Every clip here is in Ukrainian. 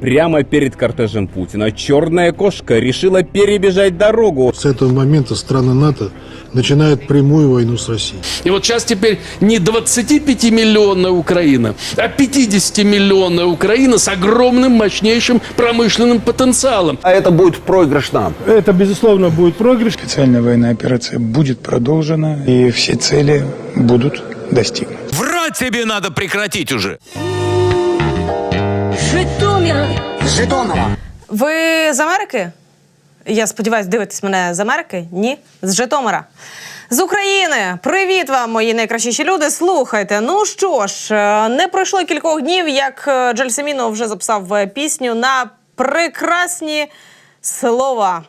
Прямо перед кортежем Путина черная кошка решила перебежать дорогу. С этого момента страны НАТО начинают прямую войну с Россией. И вот сейчас теперь не 25-миллионная Украина, а 50-миллионная Украина с огромным, мощнейшим промышленным потенциалом. А это будет проигрыш нам. Это, безусловно, будет проигрыш. Специальная военная операция будет продолжена, и все цели будут достигнуты. Врать себе надо прекратить уже. Ви з Америки? Я сподіваюся, дивитесь мене з Америки? Ні? З Житомира. З України. Привіт вам, мої найкращіші люди. Слухайте. Ну що ж, е, не пройшло кількох днів, як Джельсеміно Джельсамінов вже записав е, пісню на прекрасні слова.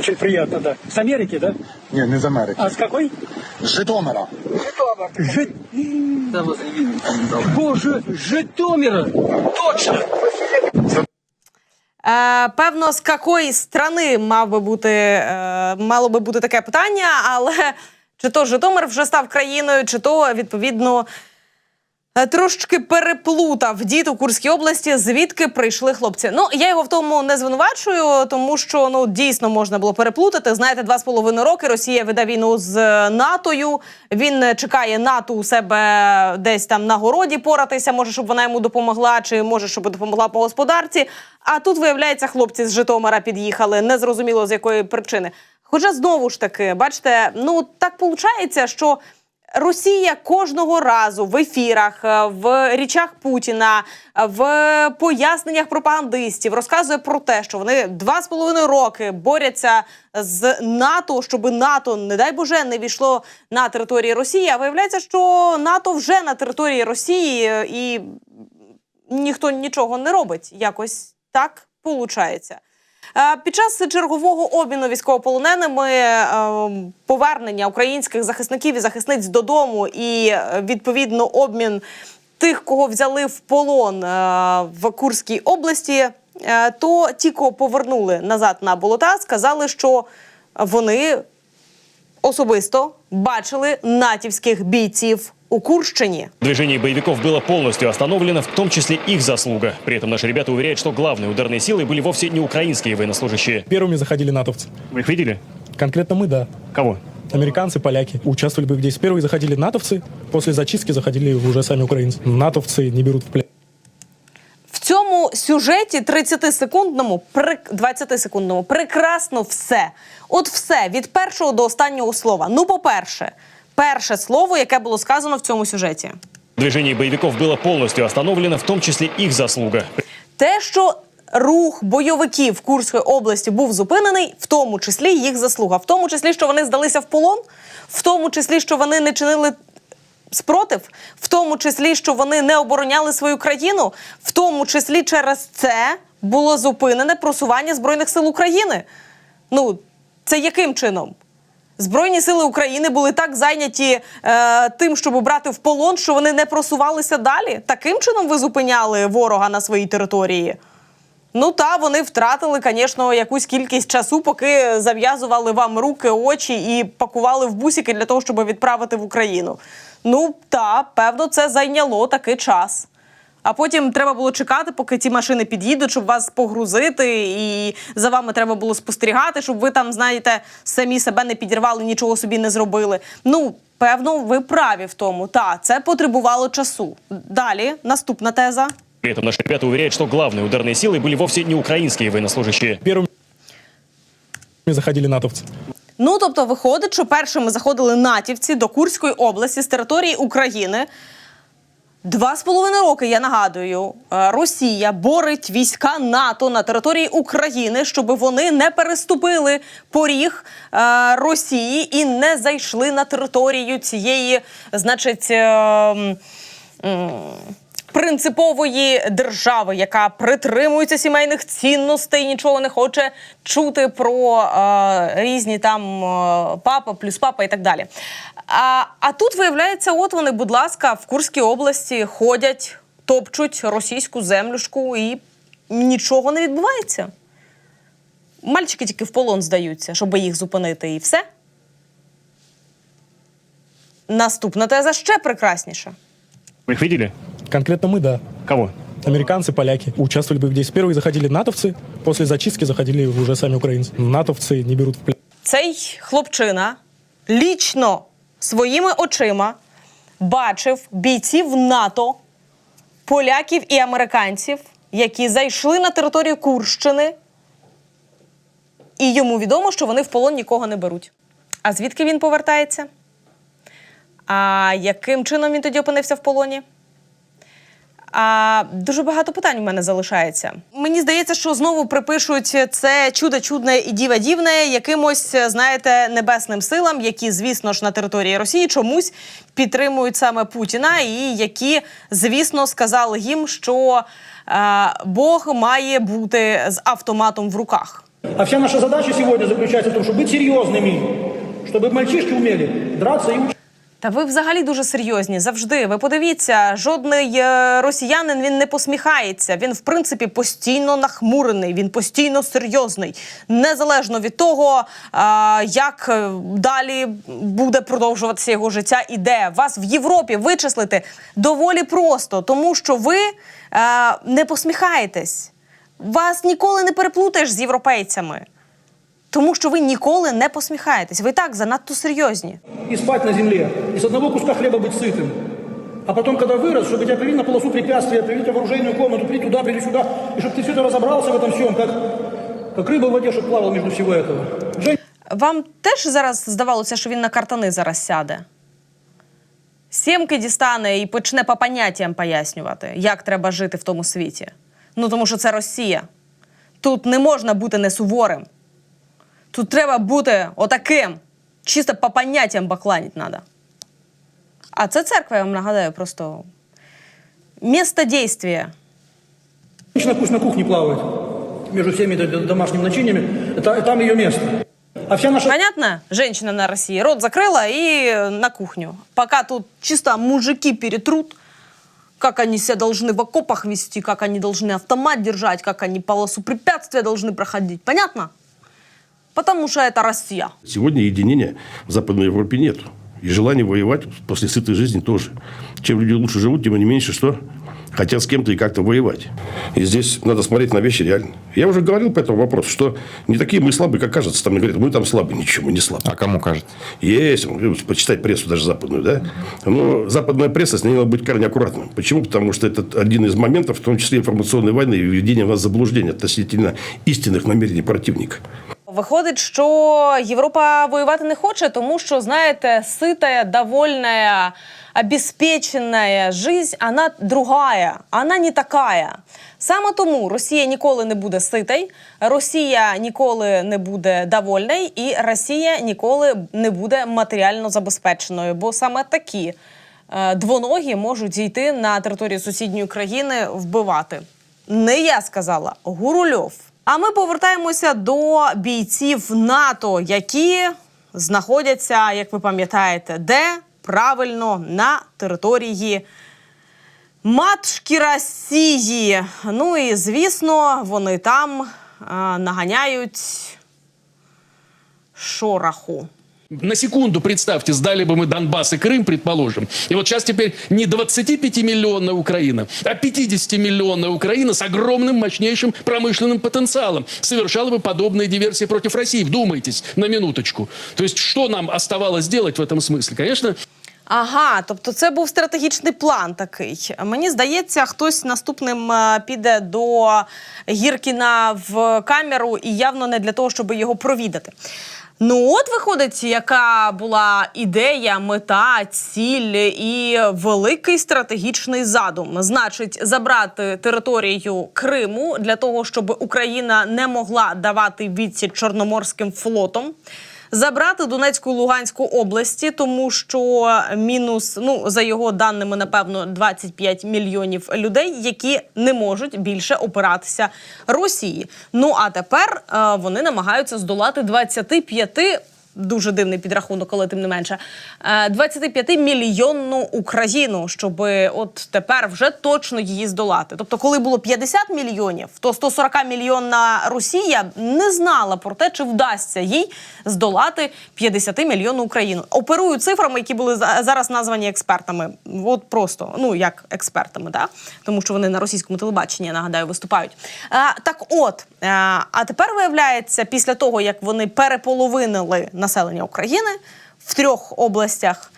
Очень приятно, да. С Америки, да? Не, не из Америки. А с какой? С Житомира. Боже, Житомира! Точно! Е, певно, з якої страни мав би бути, е, мало би бути таке питання, але чи то Житомир вже став країною, чи то відповідно. Е, Трошки переплутав дід у Курській області, звідки прийшли хлопці. Ну я його в тому не звинувачую, тому що ну дійсно можна було переплутати. Знаєте, два з половиною роки Росія веде війну з е, НАТОю. Він е, чекає НАТО у себе десь там на городі поратися. Може, щоб вона йому допомогла, чи може, щоб допомогла по господарці. А тут виявляється, хлопці з Житомира під'їхали, незрозуміло з якої причини. Хоча знову ж таки, бачите, ну так виходить, що. Росія кожного разу в ефірах, е, в річах Путіна, в поясненнях пропагандистів розказує про те, що вони два з половиною роки борються з НАТО, щоб НАТО, не дай Боже, не війшло на території Росії. А виявляється, що НАТО вже на території Росії е, і ніхто нічого не робить. Якось так получається. Е, Під час чергового обміну військовополоненими е, повернення українських захисників і захисниць додому і е, відповідно обмін тих, кого взяли в полон в Курській області, то ті, кого повернули назад на болота, сказали, що вони особисто бачили натівських бійців у Курщині. Движение боевиков было полностью остановлено, в том числе их заслуга. При этом наши ребята уверяют, что главные ударные силы были вовсе не украинские военнослужащие. Первыми заходили натовцы. Вы их видели? Конкретно мы, да. Кого? Американцы, поляки. Участвовали в боевых действиях. Первые заходили натовцы, после зачистки заходили уже сами украинцы. Натовцы не берут в плен. В цьому сюжеті 30-секундному, 20-секундному прекрасно все. От все від першого до останнього слова. Ну, по-перше, перше слово, яке було сказано в цьому сюжеті. Движение боевиков было полностью остановлено, в том числе их заслуга. Те, що рух бойовиків Курської області був зупинений, в тому числі їх заслуга, в тому числі, що вони здалися в полон, в тому числі, що вони не чинили спротив, в тому числі, що вони не обороняли свою країну, в тому числі через це було зупинене просування збройних сил України. Ну, це яким чином? Збройні сили України були так зайняті е, тим, щоб брати в полон, що вони не просувалися далі. Таким чином ви зупиняли ворога на своїй території. Ну та вони втратили, звісно, якусь кількість часу, поки зав'язували вам руки, очі і пакували в бусики для того, щоб відправити в Україну. Ну та певно, це зайняло такий час. А потім треба було чекати, поки ці машини під'їдуть, щоб вас погрузити, і за вами треба було спостерігати, щоб ви там, знаєте, самі себе не підірвали, нічого собі не зробили. Ну, певно, ви праві в тому. Та це потребувало часу. Далі наступна теза. При этом наши ребята уверяют, что главные ударные силы были вовсе не украинские военнослужащие. Первыми заходили натовцы. Ну тобто, виходить, що першими заходили натівці до Курської області з території України. Два з половиною роки, я нагадую, е, Росія борить війська НАТО на території України, щоб вони не переступили поріг е, Росії і не зайшли на територію цієї, значить. е, Принципової держави, яка притримується сімейних цінностей, нічого не хоче чути про е, різні там папа, плюс папа і так далі. А, а тут виявляється, от вони, будь ласка, в Курській області ходять, топчуть російську землюшку і нічого не відбувається. Мальчики тільки в полон здаються, щоб їх зупинити, і все. Наступна теза ще прекрасніша. Вы их видели? Конкретно мы, да. Кого? Американцы, поляки участвовали бы в действии. Первые заходили натовцы, после зачистки заходили уже сами украинцы. Натовцы не берут в плен. Цей хлопчина лічно своїми очима бачив бійців НАТО, поляків і американців, які зайшли на територію Курщини, і йому відомо, що вони в полон нікого не беруть. А звідки він повертається? А яким чином він тоді опинився в полоні? А дуже багато питань у мене залишається. Мені здається, що знову припишуть це чудо чудне і діва дівне якимось, знаєте, небесним силам, які, звісно ж, на території Росії чомусь підтримують саме Путіна, і які, звісно, сказали їм, що е, Бог має бути з автоматом в руках. А вся наша задача сегодня заключается в том, чтобы быть серьезными, чтобы мальчишки умели драться и учиться. Та ви взагалі дуже серйозні завжди. Ви подивіться, жодний е, росіянин він не посміхається. Він, в принципі, постійно нахмурений, він постійно серйозний, незалежно від того, е, як е, далі буде продовжуватися його життя і де. Вас в Європі вичислити доволі просто, тому що ви не посміхаєтесь. Вас ніколи не переплутаєш з європейцями. Тому що ви ніколи не посміхаєтесь. Ви і так занадто серйозні. и спать на земле, и с одного куска хлеба быть сытым. А потом, когда вырос, чтобы тебя привели на полосу препятствия, привели тебя в оружейную комнату, привели туда, привели сюда, и чтобы ты все это разобрался в этом всем, как, как рыба в воде, чтобы плавал между всего этого. Жень, Вам теж зараз здавалося, що він на картани зараз сяде? Сімки дістане і почне по поняттям пояснювати, як треба жити в тому світі. Ну тому що це Росія. Тут не можна бути не суворим. Тут треба бути отаким. Чисто по поняттям бакланить треба. А це церква, я вам нагадаю, просто місто дійства. Женщина пусть на кухне плавает между всеми домашними начиниями, это, там ее место. А вся наша Понятно? Женщина на России. Рот закрыла и на кухню. Пока тут чисто мужики перетрут, как они себя должны в окопах вести, как они должны автомат держать, как они полосу препятствия должны проходить. Понятно? Потому что это Россия. Сегодня единения в Западной Европе нет. И желания воевать после сытой жизни тоже. Чем люди лучше живут, тем они меньше что хотят с кем-то и как-то воевать. И здесь надо смотреть на вещи реально. Я уже говорил по этому вопросу, что не такие мы слабые, как кажется. Там говорят, мы там слабые. Ничего, мы не слабые. А кому кажется? Есть, ну, почитать прессу даже западную, да? Но западная пресса, с ней надо быть крайне аккуратным. Почему? Потому что это один из моментов, в том числе информационной войны и введения вас в заблуждение относительно истинных намерений противника. Виходить, що Європа воювати не хоче, тому що, знаєте, ситая, довольная, обеспеченная жизнь, она другая, она не такая. Саме тому Росія ніколи не буде ситий, Росія ніколи не буде довольною, і Росія ніколи не буде матеріально забезпеченою, бо саме такі е, двоногі можуть зійти на територію сусідньої країни вбивати. Не я сказала, Гурульов. А ми повертаємося до бійців НАТО, які знаходяться, як ви пам'ятаєте, де правильно на території матушки Росії. Ну і звісно, вони там а, наганяють шороху На секунду представьте, сдали бы мы Донбасс и Крым, предположим. И вот сейчас теперь не 25-миллионная Украина, а 50-миллионная Украина с огромным, мощнейшим промышленным потенциалом совершала бы подобные диверсии против России. Вдумайтесь на минуточку. То есть что нам оставалось делать в этом смысле? Конечно, Ага, тобто це був стратегічний план такий. Мені здається, хтось наступним е, піде до Гіркіна в камеру і явно не для того, щоб його провідати. Ну, от виходить, яка була ідея, мета, ціль і великий стратегічний задум. Значить, забрати територію Криму для того, щоб Україна не могла давати відсіч Чорноморським флотом забрати Донецьку Луганську області, тому що мінус, ну за його даними, напевно, 25 мільйонів людей, які не можуть більше опиратися Росії. Ну а тепер е, вони намагаються здолати 25 Дуже дивний підрахунок, але тим не менше. 25-мільйонну Україну, щоб от тепер вже точно її здолати. Тобто, коли було 50 мільйонів, то 140 мільйонна Росія не знала про те, чи вдасться їй здолати 50-мільйонну Україну. Оперую цифрами, які були за- зараз названі експертами. От просто ну як експертами, да? тому що вони на російському телебаченні, я нагадаю, виступають. А, так от, а, а тепер виявляється, після того як вони переполовинили населення України в трьох областях.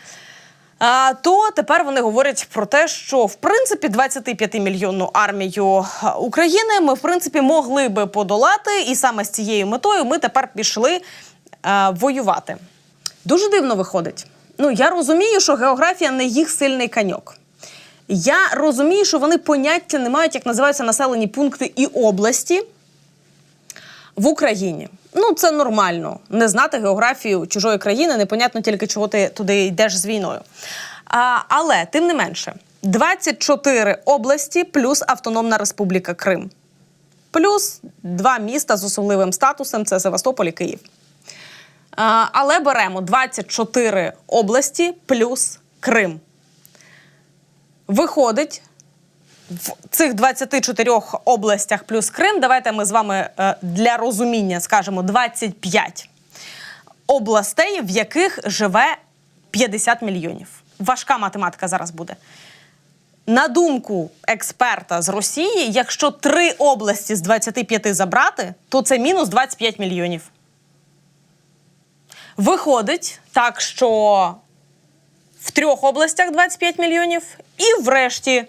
То тепер вони говорять про те, що в принципі 25-мільйонну армію України ми в принципі могли би подолати, і саме з цією метою ми тепер пішли а, воювати. Дуже дивно виходить. Ну я розумію, що географія не їх сильний каньок. Я розумію, що вони поняття не мають, як називаються населені пункти і області в Україні. Ну, це нормально. Не знати географію чужої країни, непонятно тільки чого ти туди йдеш з війною. А, але тим не менше, 24 області плюс Автономна Республіка Крим. Плюс два міста з особливим статусом це Севастополь і Київ. А, але беремо 24 області плюс Крим. Виходить, в цих 24 областях плюс Крим, давайте ми з вами е, для розуміння скажемо 25 областей, в яких живе 50 мільйонів. Важка математика зараз буде. На думку експерта з Росії, якщо три області з 25 забрати, то це мінус 25 мільйонів. Виходить так, що в трьох областях 25 мільйонів, і в решті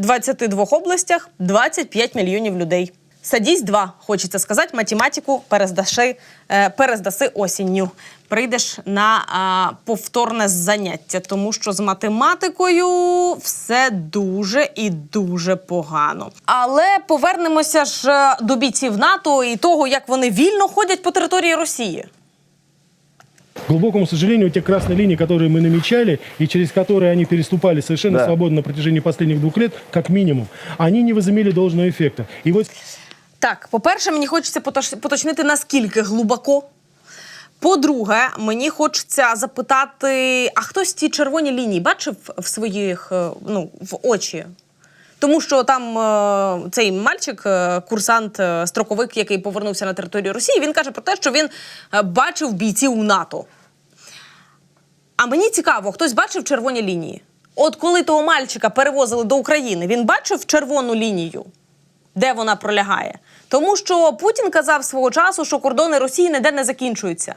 22 областях 25 мільйонів людей. Садісь два, хочеться сказати, математику перездаси, е, перездаси осінню. Прийдеш на а, повторне заняття, тому що з математикою все дуже і дуже погано. Але повернемося ж е, до бійців НАТО і того, як вони вільно ходять по території Росії К глубокому сожалению, те красные линии, которые мы намечали и через которые они переступали совершенно Да. свободно на протяжении последних двух лет, как минимум, они не возымели должного эффекта. И вот Так, по-перше, мені хочеться поточ- поточнити, наскільки глибоко. По-друге, мені хочеться запитати: а хтось ті червоні лінії бачив в своїх е, ну, в очі? Тому що там е, цей мальчик, е, курсант, е, строковик, який повернувся на територію Росії, він каже про те, що він е, бачив бійців НАТО. А мені цікаво, хтось бачив червоні лінії? От коли того мальчика перевозили до України, він бачив червону лінію, де вона пролягає. Тому що Путін казав свого часу, що кордони Росії ніде не закінчуються.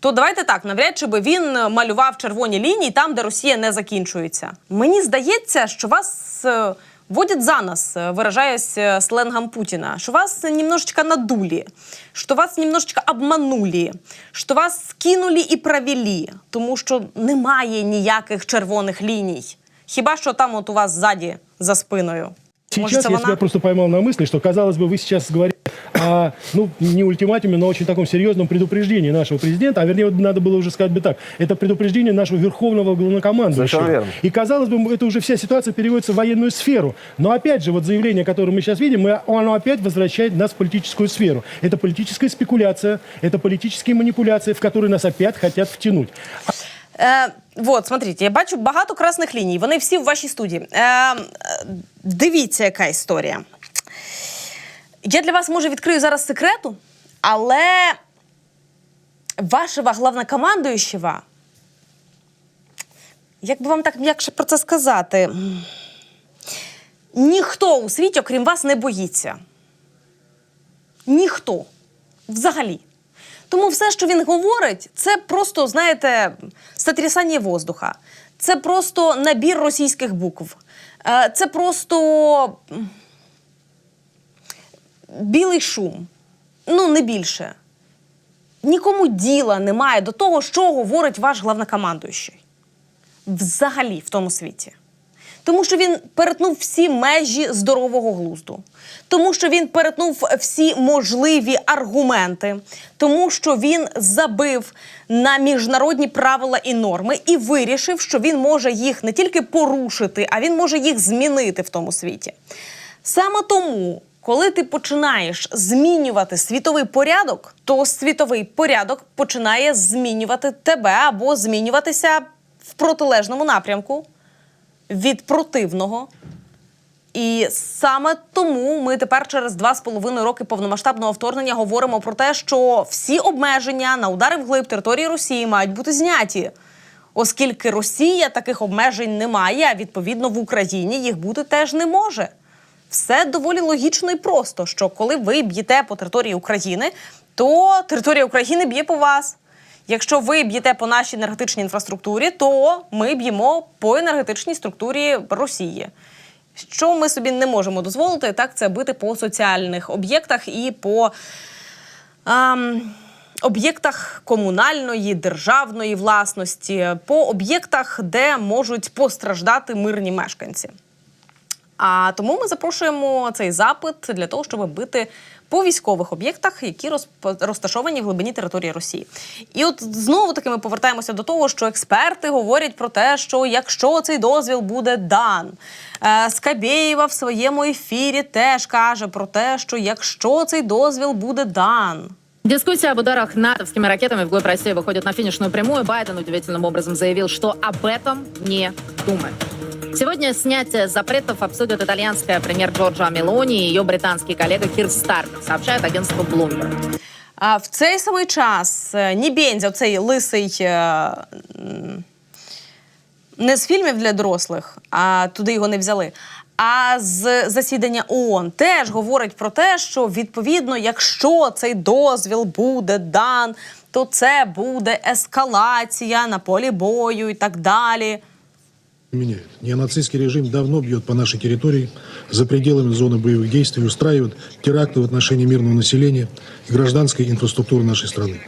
То давайте так, навряд чи би він малював червоні лінії там, де Росія не закінчується. Мені здається, що вас водять за нас, выражаясь виражаясь е, сленгом Путіна, що вас немножечко надули, що вас немножечко обманули, що вас скинули і провели, тому що немає ніяких червоних ліній. Хіба що там от у вас ззаді за спиною? Сейчас це я вона? себя просто поймал на мысли, что, казалось бы, вы сейчас говорите о, ну, не ультиматуме, но очень таком серьезном предупреждении нашего президента, а вернее, вот надо было уже сказать бы так, это предупреждение нашего верховного главнокомандующего. Совершенно верно. И, казалось бы, это уже вся ситуация переводится в военную сферу. Но опять же, вот заявление, которое мы сейчас видим, оно опять возвращает нас в политическую сферу. Это политическая спекуляция, это политические манипуляции, в которые нас опять хотят втянуть. Е, вот, смотрите, я бачу багато красних ліній. Вони всі в вашій студії. Е, дивіться, яка історія. Я для вас може відкрию зараз секрету, але вашого главнокомандуючого, як би вам так м'якше про це сказати, ніхто у світі, окрім вас, не боїться. Ніхто. Взагалі. Тому все, що він говорить, це просто, знаєте, сотрясання воздуха. Це просто набір російських букв. Е, Це просто білий шум. Ну, не більше. Нікому діла немає до того, що говорить ваш главнокомандуючий. Взагалі в тому світі. Тому що він перетнув всі межі здорового глузду, тому що він перетнув всі можливі аргументи, тому що він забив на міжнародні правила і норми і вирішив, що він може їх не тільки порушити, а він може їх змінити в тому світі. Саме тому, коли ти починаєш змінювати світовий порядок, то світовий порядок починає змінювати тебе або змінюватися в протилежному напрямку від противного. І саме тому ми тепер через два з половиною роки повномасштабного вторгнення говоримо про те, що всі обмеження на удари вглиб території Росії мають бути зняті. Оскільки Росія таких обмежень не має, а відповідно в Україні їх бути теж не може. Все доволі логічно і просто, що коли ви б'єте по території України, то територія України б'є по вас. Якщо ви б'єте по нашій енергетичній інфраструктурі, то ми б'ємо по енергетичній структурі Росії. Що ми собі не можемо дозволити, так це бити по соціальних об'єктах і по ем, об'єктах комунальної, державної власності, по об'єктах, де можуть постраждати мирні мешканці. А тому ми запрошуємо цей запит для того, щоб бити по військових об'єктах, які розп- розташовані в глибині території Росії. І от знову таки ми повертаємося до того, що експерти говорять про те, що якщо цей дозвіл буде дан, е, Скабєєва в своєму ефірі теж каже про те, що якщо цей дозвіл буде дан. Дискуссия об ударах натовскими ракетами вглубь России выходит на финишную прямую. Байден удивительным образом заявил, что об этом не думает. Сегодня снятие запретов обсудят итальянская премьер Джорджа Мелони и ее британский коллега Кир Стармер, сообщает агентство Bloomberg. А в цей самий час е, Нібензя, цей лисий. е, Не з фільмів для дорослих, а туди його не взяли. А з засідання ООН теж говорить про те, що відповідно, якщо цей дозвіл буде дан, то це буде ескалація на полі бою і так далі. Меняет. Неонацистский режим давно бьет по нашей территории, за пределами зоны боевых действий, устраивает теракты в отношении мирного населения и гражданской инфраструктуры нашей страны.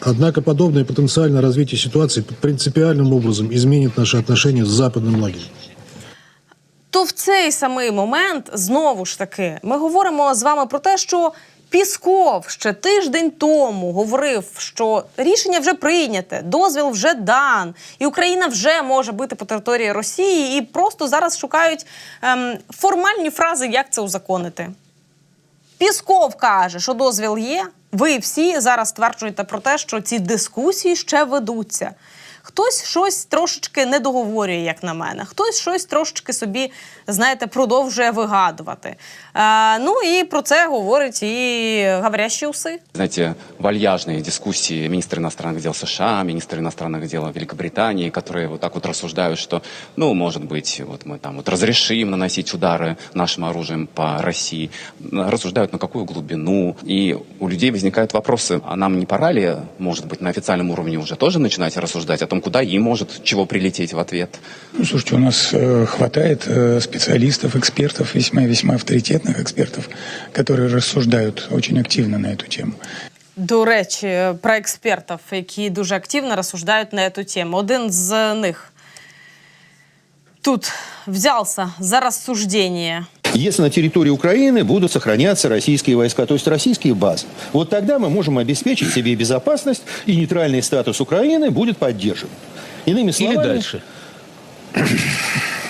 Однако подобное потенциальное развитие ситуации принципиальным образом изменит наши отношения с западным лагерем. То в цей самий момент знову ж таки ми говоримо з вами про те, що Пісков ще тиждень тому говорив, що рішення вже прийняте, дозвіл вже дан, і Україна вже може бити по території Росії, і просто зараз шукають ем, формальні фрази, як це узаконити. Пісков каже, що дозвіл є. Ви всі зараз стверджуєте про те, що ці дискусії ще ведуться. Хтось щось трошечки не договорює, як на мене. Хтось щось трошечки собі, знаєте, продовжує вигадувати. Е, ну і про це говорять і говорящі уси. Знаете, вальяжные дискуссии министра иностранных дел США, министра иностранных дел Великобритании, которые вот так вот рассуждают, что, ну, может быть, вот мы там вот разрешим наносить удары нашим оружием по России, рассуждают на какую глубину, и у людей возникают вопросы, а нам не пора ли, может быть, на официальном уровне уже тоже начинать рассуждать о том, куда им может чего прилететь в ответ? Ну, слушайте, у нас э, хватает э, специалистов, экспертов, весьма-весьма авторитетных экспертов, которые рассуждают очень активно на эту тему. До речі, про експертів, які дуже активно розсуждають на цю тему. Один з них тут взявся за розсуждення. если на территории Украины будут сохраняться российские войска, то есть российские базы. Вот тогда мы можем обеспечить себе безопасность, и нейтральный статус Украины будет поддержан. Иными словами... Или дальше.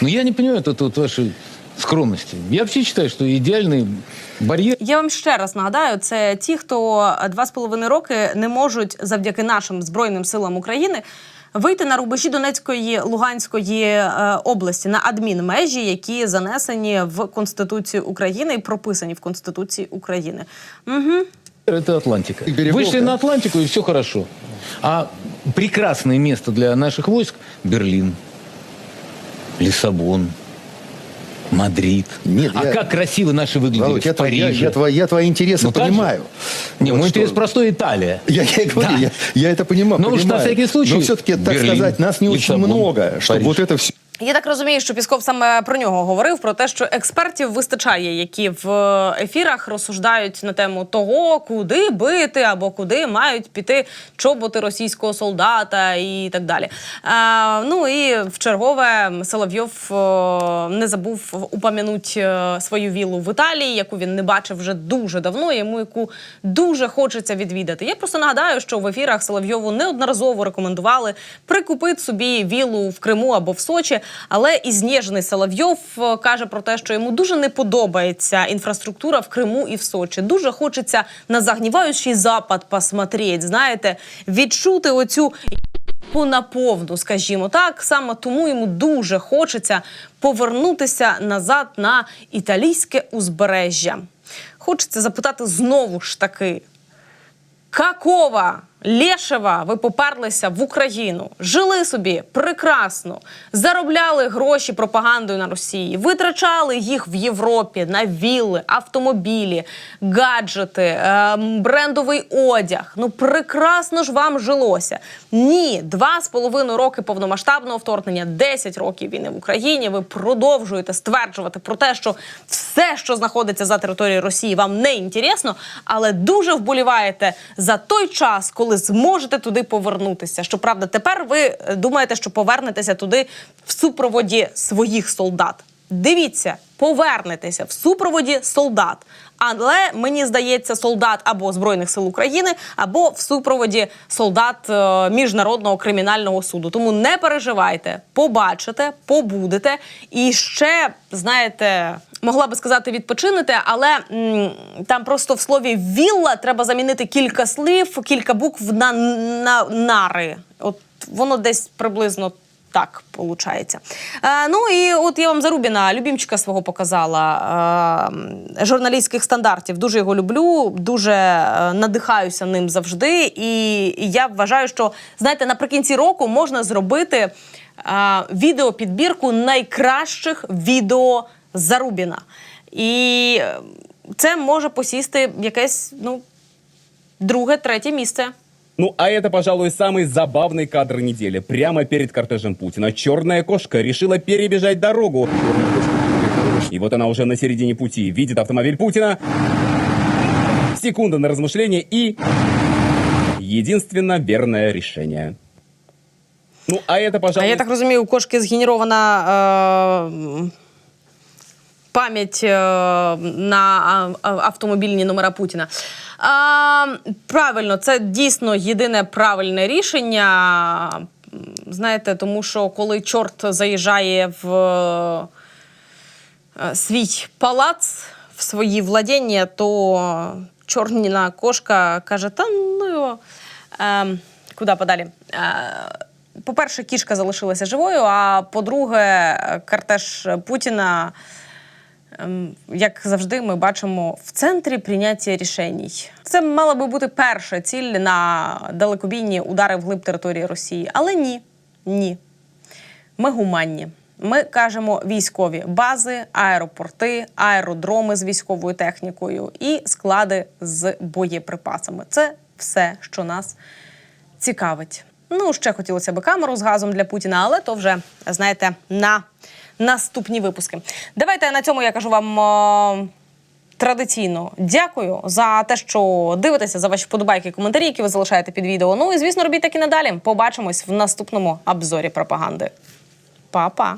Но я не понимаю тут, тут вашей скромности. Я вообще считаю, что идеальный барьер Я вам ще раз нагадаю, це ті, хто два з половиною роки не можуть завдяки нашим збройним силам України вийти на рубежі Донецької Луганської е, області на адмінмежі, які занесені в Конституцію України і прописані в Конституції України. Угу. это Атлантика. Вышли на Атлантику и все хорошо. А прекрасное место для наших войск Берлин, Лиссабон, Мадрид. Нет, а я- как красиво наши выглядели Володь, я, в твои, я, Париже. я твои, я твои интересы Ну, так же? понимаю. Не, Вот мой что. интерес простой Италия. Я, я и говорю, Да. я, я это понимаю. Ну уж на понимаю. всякий случай Но все-таки, так Берлин, сказать, нас не очень Лиссабон, много, чтобы Париж. вот это все... Я так розумію, що Пісков саме про нього говорив: про те, що експертів вистачає, які в ефірах розсуждають на тему того, куди бити або куди мають піти чоботи російського солдата і так далі. Е, ну і в чергове Соловйов е, не забув упомянути е, свою вілу в Італії, яку він не бачив вже дуже давно, йому яку дуже хочеться відвідати. Я просто нагадаю, що в ефірах Соловйову неодноразово рекомендували прикупити собі вілу в Криму або в Сочі. Але і Знєжний Соловйов е, каже про те, що йому дуже не подобається інфраструктура в Криму і в Сочі. Дуже хочеться на загніваючий запад посмотреть, знаєте, відчути оцю по наповну, скажімо так. Саме тому йому дуже хочеться повернутися назад на італійське узбережжя. Хочеться запитати знову ж таки, какого лешего ви поперлися в Україну, жили собі прекрасно, заробляли гроші пропагандою на Росії, витрачали їх в Європі на вілли, автомобілі, гаджети, ем, брендовий одяг. Ну прекрасно ж вам жилося. Ні, два з половиною роки повномасштабного вторгнення, 10 років війни в Україні. Ви продовжуєте стверджувати про те, що все, що знаходиться за територією Росії, вам не інтересно, але дуже вболіваєте за той час, коли зможете туди повернутися. Щоправда, тепер ви е, думаєте, що повернетеся туди в супроводі своїх солдат. Дивіться, повернетеся в супроводі солдат. Але мені здається, солдат або Збройних сил України, або в супроводі солдат е, Міжнародного кримінального суду. Тому не переживайте, побачите, побудете і ще знаєте. Могла би сказати, відпочинете, але м, там просто в слові вілла треба замінити кілька слів, кілька букв на, на нари. От воно десь приблизно так виходить. Е, ну і от я вам Зарубіна, любімчика свого показала е, журналістських стандартів. Дуже його люблю, дуже е, надихаюся ним завжди. І я вважаю, що знаєте, наприкінці року можна зробити е, відеопідбірку найкращих відео Зарубіна. І е, це може посісти якесь ну, друге, третє місце. Ну, а это, пожалуй, самый забавный кадр недели. Прямо перед кортежем Путина черная кошка решила перебежать дорогу. И вот она уже на середине пути. Видит автомобиль Путина. Секунда на размышление и... Единственно верное решение. Ну, а это, А пожалуй... я так розумію, у кошки згенерована е, пам'ять е, на автомобільні номера Путіна. Правильно, це дійсно єдине правильне рішення. Знаєте, тому що коли чорт заїжджає в е, свій палац, в свої владіння, то чорна кошка каже: та ну його. Е, куди подалі? Е, по-перше, кішка залишилася живою, а по-друге, кортеж Путіна, як завжди, ми бачимо в центрі прийняття рішень. Це мала би бути перша ціль на далекобійні удари вглиб території Росії. Але ні, ні. Ми гуманні. Ми кажемо військові бази, аеропорти, аеродроми з військовою технікою і склади з боєприпасами. Це все, що нас цікавить. Ну, ще хотілося б камеру з газом для Путіна, але то вже, знаєте, на наступні випуски. Давайте на цьому я кажу вам. Традиційно дякую за те, що дивитеся за ваші вподобайки коментарі, які ви залишаєте під відео. Ну і звісно, робіть так і надалі. Побачимось в наступному обзорі пропаганди. Па-па!